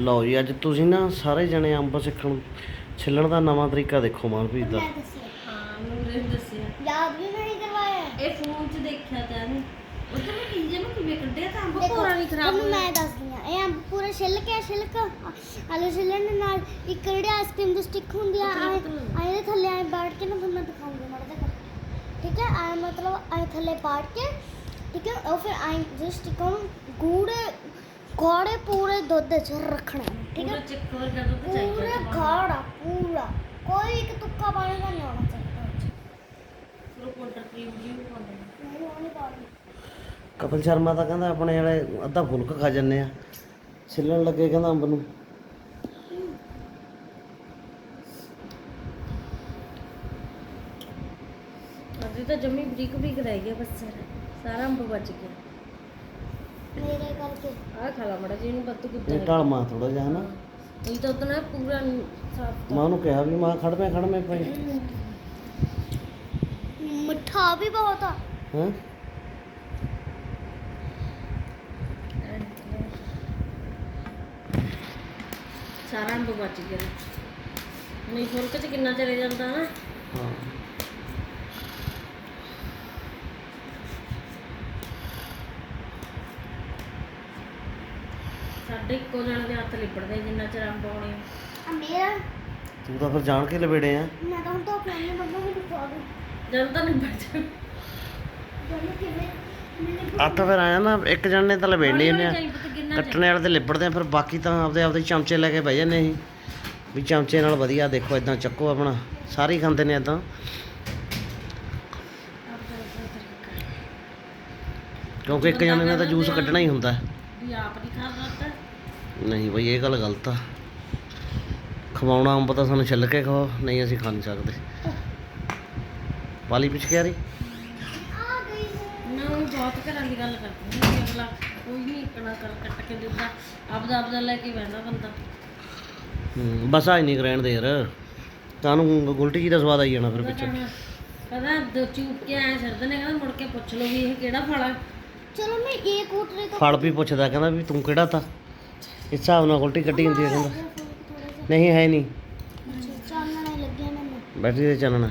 ਲਓ ਜੀ ਅੱਜ ਤੁਸੀਂ ਨਾ ਸਾਰੇ ਜਣੇ ਅੰਬ ਸਿੱਖਣ ਛਿੱਲਣ ਦਾ ਨਵਾਂ ਤਰੀਕਾ ਦੇਖੋ ਮਨਪ੍ਰੀਤ ਦਾ। ਹਾਂ ਮੈਨੂੰ ਨੇ ਦੱਸਿਆ। ਯਾਦ ਵੀ ਨਹੀਂ ਕਰਵਾਇਆ ਇਹ ਫੋਨ 'ਚ ਦੇਖਿਆ ਤਾਂ ਉਹ ਤਾਂ ਮੈਂ ਕਿੰਜੇ ਨੂੰ ਕਿਵੇਂ ਕੱਢਿਆ ਤਾਂ ਅੰਬ ਪੂਰਾ ਨਹੀਂ ਖਰਾਬ ਹੋਇਆ। ਮੈਂ ਦੱਸਦੀ ਆ ਇਹ ਅੰਬ ਪੂਰਾ ਛਿੱਲ ਕੇ ਛਿਲਕ ਆਲੂ ਛਿੱਲਣ ਦੇ ਨਾਲ ਇੱਕ ਜਿਹੜੀ ਆਈਸਕ੍ਰੀਮ ਦੀ ਸਟਿਕ ਹੁੰਦੀ ਆ ਪਤਲਾ ਆਏ ਪਤਲਾ। ਆਏ ਦੇ ਥੱਲੇ ਆਏ ਬੈਠ ਕੇ ਨਾ ਤੁਹਾਨੂੰ ਮੈਂ ਦਿਖਾਉਂਗੀ ਮਾੜਾ ਜਿਹਾ ਠੀਕ ਹੈ? ਆਏ ਮਤਲਬ ਆਏ ਥੱਲੇ ਬੈਠ ਕੇ ਠੀਕ ਹੈ? ਉਹ ਫਿਰ ਆਏ ਜੋ ਸਟਿਕਾਂ ਨੂੰ ਗੂੜੇ ਗਾੜੇ ਪੂਰੇ ਦੁੱਧ 'ਚ ਰੱਖਣਾ ਹੈ, ਠੀਕ ਪੂਰਾ ਹੈ ਚੱਕ ਵਰਗਾ ਦੁੱਧ ਚਾਹੀਦਾ ਪੂਰਾ ਕੋਈ ਇੱਕ ਤੁੱਕਾ ਪਾਣੀ ਦਾ ਨਹੀਂ ਆਉਣਾ ਚਾਹੀਦਾ। ਪੂਰਾ ਪਾਊਡਰ ਕਰੀਮ ਜੀ ਵੀ ਪਾਉਂਦੇ ਨੇ ਨਹੀਂ ਉਹ ਨਹੀਂ ਪਾਉਣੀ ਕਪਿਲ ਸ਼ਰਮਾ ਤਾਂ ਕਹਿੰਦਾ ਆਪਣੇ ਵਾਲੇ ਅੱਧਾ ਫੁਲਕ ਖਾ ਜੰਨੇ ਆ। ਛਿੱਲਣ ਲੱਗੇ ਕਹਿੰਦਾ ਅੰਬ ਨੂੰ। ਅੱਜ ਤਾਂ ਜੰਮੀ ਬਰੀਕ ਬਰੀਕ ਰਹਿ ਗਿਆ ਬਸ ਸਾਰਾ। ਸਾਰਾ ਅੰਬ ਬਚ ਗਿਆ। ਮੇਰੇ ਕਰਕੇ। ਆਹ ਖਾ ਲਾ ਮੜਾ ਜੀ ਇਹਨੂੰ ਬੱਤ ਕੁੱਤਾ ਇਹ ਢਾਲ ਮਾ ਥੋੜਾ ਜਿਹਾ ਹਨਾ? ਇਹ ਤਾਂ ਉਤਨਾ ਪੂਰਾ ਸਾਫ਼ ਮੈਂ ਉਹਨੂੰ ਕਿਹਾ ਵੀ ਮਾਂ ਖੜਵੇਂ ਖੜਵੇਂ ਪਈ ਮਿੱਠਾ ਵੀ ਬਹੁਤ ਆ। ਹਾਂ? ਸਾਰਾ ਅੰਬ ਬਚ ਗਿਆ। ਨਹੀਂ ਫੁਲਕ ਚ ਕਿੰਨਾ ਚਲੇ ਜਾਂਦਾ ਨਾ ਹਾਂ ਸਾਡੇ ਇੱਕੋ ਜਣੇ ਦੇ ਹੱਥ ਲਿਪੜਦੇ ਜਿੰਨਾ ਚਿਰ ਅੰਬ ਆਉਣੇ ਆ। ਆ ਮੇਰਾ। ਤੂੰ ਤਾਂ ਫਿਰ ਜਾਣ ਕੇ ਲਵੇੜੇ ਆ। ਮੈਂ ਤਾਂ ਹੁਣ ਤੋਂ ਪਲਾਨ ਬੰਦਾ ਮੈਨੂੰ ਪਾ ਦੂੰ। ਜਦ ਤਾਂ ਨਹੀਂ ਬਚ ਕਿਵੇਂ? ਮੈਨੂੰ ਅੱਠ ਫਿਰ ਆਇਆ ਨਾ ਇੱਕ ਜਣ ਨੇ ਤਾਂ ਲਵੇੜਨੀ ਕਿੰਨਾ ਕੱਟਣੇ ਵਾਲੇ ਤੇ ਲਿਬੜਦੇ ਆ ਫਿਰ ਬਾਕੀ ਤਾਂ ਆਪਦੇ ਆਪਦੇ ਚਮਚੇ ਲੈ ਕੇ ਬਹਿ ਜਾਂਦੇ ਅਸੀਂ। ਵੀ ਚਮਚੇ ਨਾਲ ਵਧੀਆ ਦੇਖੋ ਇਦਾਂ ਚੱਕੋ ਆਪਣਾ। ਸਾਰੇ ਖਾਂਦੇ ਨੇ ਇਦਾਂ ਕਿਉਂਕਿ ਇੱਕ ਜਣੇ ਨੇ ਤਾਂ ਜੂਸ ਕੱਢਣਾ ਹੀ ਹੁੰਦਾ। ਵੀ ਆਪ ਨਹੀਂ ਖਾਣਾ ਤਾਂ ਨਹੀਂ ਬਈ ਇਹ ਗੱਲ ਗਲਤ ਆ। ਖਵਾਉਣਾ ਅੰਬ ਤਾਂ ਸਾਨੂੰ ਛਿੱਲ ਕੇ ਖਾਓ ਨਹੀਂ ਅਸੀਂ ਖਾ ਨਹੀਂ ਸਕਦੇ। ਪਾਲੀ ਪਿਛ ਕੇ ਆ ਰਹੀ? ਆ ਗਈ ਹੈ। ਨਾ ਉਹ ਬਹੁਤ ਘਰਾਂ ਦੀ ਗੱਲ ਕਰਦੇ ਨੇ ਵੀ ਅਗਲਾ ਕੋਈ ਨਹੀਂ ਇਕਣਾ ਕਰ ਕੱਟ ਕੇ ਦਿੰਦਾ ਆਪਦਾ ਆਪਦਾ ਲੈ ਕੇ ਬਹਿੰਦਾ ਬੰਦਾ। ਹੂੰ, ਬਸ ਆ ਨਹੀਂ ਰਹਿਣ ਦੇ ਯਾਰ। ਤੁਹਾਨੂੰ ਗੁਲਟੀ ਜੀ ਦਾ ਸਵਾਦ ਆਈ ਜਾਣਾ ਫਿਰ ਪਿੱਛੇ? ਕਹਿੰਦਾ ਦੋ ਚੂਪ ਕੇ ਆਏ ਸਰਦ ਨੇ ਕਹਿੰਦਾ ਮੁੜ ਕੇ ਪੁੱਛ ਲਓ ਵੀ ਇਹ ਕਿਹੜਾ ਫਲ ਆ। ਚਲੋ ਮੈਂ ਇਹ ਕੂਟਰੇ ਤੋਂ ਫਲ ਵੀ ਪੁੱਛਦਾ ਕਹਿੰਦਾ ਵੀ ਤੂੰ ਕਿਹੜਾ ਤਾ? ਹਿਸਾਬ ਨਾਲ ਉਲਟੀ ਕੱਢੀ ਹੁੰਦੀ ਹੈ ਕਹਿੰਦਾ। ਨਹੀਂ, ਹੈ ਨਹੀਂ। ਚਾਨਣਾ ਲੱਗਿਆ ਮੈਨੂੰ ਬੈਟਰੀ ਤੇ ਚੱਲਣਾ।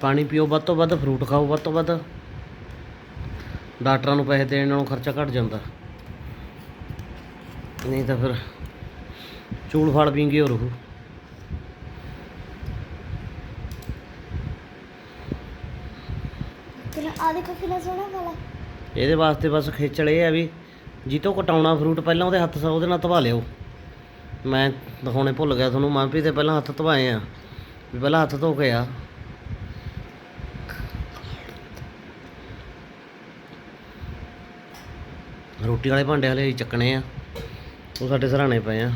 ਪਾਣੀ ਪੀਓ ਵੱਧ ਤੋਂ ਵੱਧ, ਫਰੂਟ ਖਾਓ ਵੱਧ ਤੋਂ ਵੱਧ। ਡਾਕਟਰਾਂ ਨੂੰ ਪੈਸੇ ਦੇਣ ਨਾਲੋਂ ਖਰਚਾ ਘਟ ਜਾਂਦਾ। ਨਹੀਂ ਤਾਂ ਫਿਰ ਚੂਲ ਫਲ ਪੀਂਗੇ ਹੋ ਰਹੂ ਕਿੰਨਾ ਆ ਦੇਖੋ ਕਿੰਨਾ ਸੋਹਣਾ ਵਾਲਾ ਇਹਦੇ ਵਾਸਤੇ ਬਸ ਖੇਚਲ ਇਹ ਆ ਵੀ ਜਿੱਤੋਂ ਕਟਾਉਣਾ ਫਰੂਟ ਪਹਿਲਾਂ ਉਹਦੇ ਹੱਥ ਸਾ ਉਹਦੇ ਨਾਲ ਧਵਾ ਲਿਓ। ਮੈਂ ਦਿਖਾਉਣੇ ਭੁੱਲ ਗਿਆ ਤੁਹਾਨੂੰ ਮਨਪ੍ਰੀਤ ਤੇ ਪਹਿਲਾਂ ਹੱਥ ਧਵਾਏ ਆ। ਵੀ ਪਹਿਲਾਂ ਹੱਥ ਧੋ ਕੇ ਆ। ਰੋਟੀ ਵਾਲੇ ਭਾਂਡੇ ਹਲੇ ਚੱਕਣੇ ਆ। ਉਹ ਸਾਡੇ ਸਰਾਣੇ ਪਏ ਆ।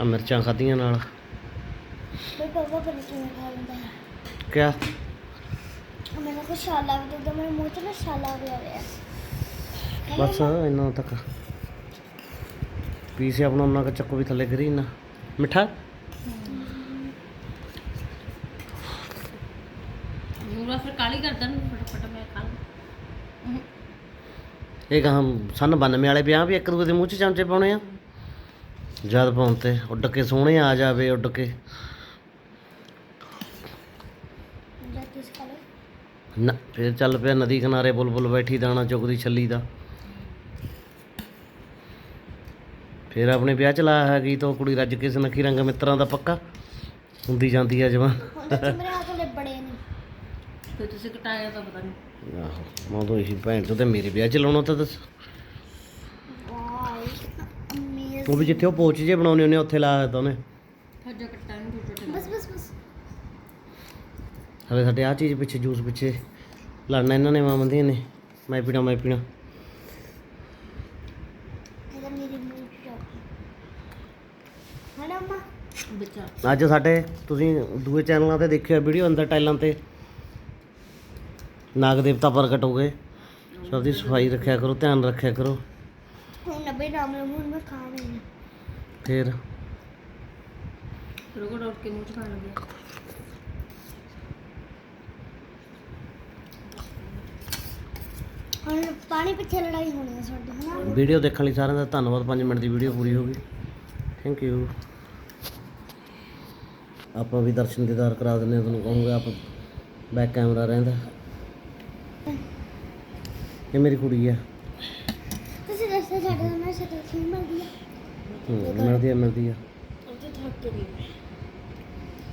ਆ ਮਿਰਚਾਂ ਖਾਧੀਆਂ ਨਾਲ। ਮੇਰੇ ਪਾਪਾ ਪਰ ਕਿਵੇਂ ਖਾ ਲੈਂਦਾ ਹੈ ਕਿਆ? ਮੈਨੂੰ ਕੁਛ ਛਾਲਾ ਵੀ ਦਿੰਦਾ ਮੇਰੇ ਮੂੰਹ 'ਚ ਨਾ ਛਾਲਾ ਵੀ ਆ ਰਿਹਾ ਬਸ ਇੰਨਾ ਤੱਕ। ਪੀਸੇ ਆਪਣਾ ਉਹਨਾਂ ਕਾ ਚੱਕੋ ਵੀ ਥੱਲੇ ਗਿਰੀ ਨਾ। ਮਿੱਠਾ? ਨੂਰਾ ਫਿਰ ਕਾਲੀ ਕਰਦਾ ਨੂੰ ਫਟਾਫਟ ਮੈਂ ਖਾ ਲਵਾਂ। ਇਹ ਕਹਾਂ ਸਨ 92 ਵਾਲੇ ਵਿਆਹ ਵੀ ਇੱਕ ਦੂਜੇ ਦੇ ਮੂੰਹ 'ਚ ਚਮਚੇ ਪਾਉਣੇ ਆ। ਜਦ ਪਾਉਣ ਤੇ ਉੱਡ ਕੇ ਸੋਹਣੇ ਆ ਜਾਵੇ ਉੱਡ ਕੇ ਜਾਂ ਕਿਸ ਕਲੇ ਨਾ ਫਿਰ ਚੱਲ ਪਿਆ ਨਦੀ ਕਿਨਾਰੇ ਬੁਲਬੁਲ ਬੈਠੀ ਦਾਣਾ ਚੁਗਦੀ ਛੱਲੀ ਦਾ। ਫਿਰ ਆਪਣੇ ਵਿਆਹ ਚ ਲਾਇਆ ਹੈ ਗੀਤ ਉਹ ਕੁੜੀ ਰੱਜ ਕੇ ਸੁਨੱਖੀ ਰੰਗ ਮਿੱਤਰਾਂ ਦਾ ਪੱਕਾ। ਹੁੰਦੀ ਜਾਂਦੀ ਆ ਜਵਾਨ। ਮੇਰੇ ਹੱਥ ਲਿਬੜੇ ਨੇ। ਫਿਰ ਤੁਸੀਂ ਕਟਾਇਆ ਤਾਂ ਪਤਾ ਨਹੀਂ। ਆਹੋ ਮੈਂ ਤਾਂ ਇਹੀ ਭੈਣ ਤੇ ਮੇਰੇ ਵਿਆਹ ਚ ਲਾਉਣਾ ਤਾਂ ਦੱਸ। ਉਹ ਵੀ ਜਿੱਥੇ ਉਹ ਪੋਚ ਜੇ ਬਣਾਉਣੇ ਉਹਨੇ ਉੱਥੇ ਲਾਇਆ ਤਾਂ ਉਹਨੇ। ਫੱਜਾ ਕੱਟਾ ਨੂੰ ਟੁੱਟ ਟੁੱਟ ਬਸ ਬਸ ਬਸ। ਹਲੇ ਸਾਡੇ ਆ ਚੀਜ਼ ਪਿੱਛੇ ਜੂਸ ਪਿੱਛੇ ਲੜਨਾ ਇਹਨਾਂ ਨੇ ਮਾਮੰਦੀਆਂ ਨੇ। ਮੈਂ ਪੀਣਾ ਮੈਂ ਪੀਣਾ। ਅੱਜ ਸਾਡੇ ਤੁਸੀਂ ਦੂਏ ਚੈਨਲਾਂ ਤੇ ਦੇਖਿਆ ਵੀਡੀਓ ਅੰਦਰ ਟਾਈਲਾਂ ਤੇ। ਨਾਗ ਦੇਵਤਾ ਪ੍ਰਗਟ ਹੋ ਗਏ। ਸਭ ਦੀ ਸਫ਼ਾਈ ਰੱਖਿਆ ਕਰੋ ਧਿਆਨ ਰੱਖਿਆ ਕਰੋ। ਹੁਣ ਨੱਬੇ ਨਾਮ ਲਵਾਂ ਹੁਣ ਮੈਂ ਖਾ ਰਹੀ ਫਿਰ। ਰੋਗੜ ਉੱਠ ਕੇ ਮੂੰਹ ਚ ਖਾਣ ਲੱਗਿਆ ਹੁਣ ਪਾਣੀ ਪਿੱਛੇ ਲੜਾਈ ਹੋਣੀ ਹੈ ਸਾਡੀ ਹਨਾ? ਵੀਡੀਓ ਦੇਖਣ ਲਈ ਸਾਰਿਆਂ ਦਾ ਧੰਨਵਾਦ 5 ਮਿੰਟ ਦੀ ਵੀਡੀਓ ਪੂਰੀ ਹੋ ਗਈ। ਥੈਂਕ ਯੂ ਆਪਾਂ ਵੀ ਦਰਸ਼ਨ ਦੀਦਾਰ ਕਰਾ ਦਿੰਦੇ ਹਾਂ ਤੁਹਾਨੂੰ ਕਹੂੰਗਾ ਆਪ ਬੈਕ ਕੈਮਰਾ ਰਹਿੰਦਾ। ਇਹ ਮੇਰੀ ਕੁੜੀ ਆ। ਤੁਸੀਂ ਦੱਸੋ ਸਾਡੇ ਨਾਲ ਸਾਡੀ ਖੇਡ ਮਿਲਦੀ ਹੈ। ਹੂੰ, ਮਿਲਦੀ ਆ ਮਿਲਦੀ ਆ। ਉੱਥੇ ਥੱਕ ਗਈ। ਮੈਂ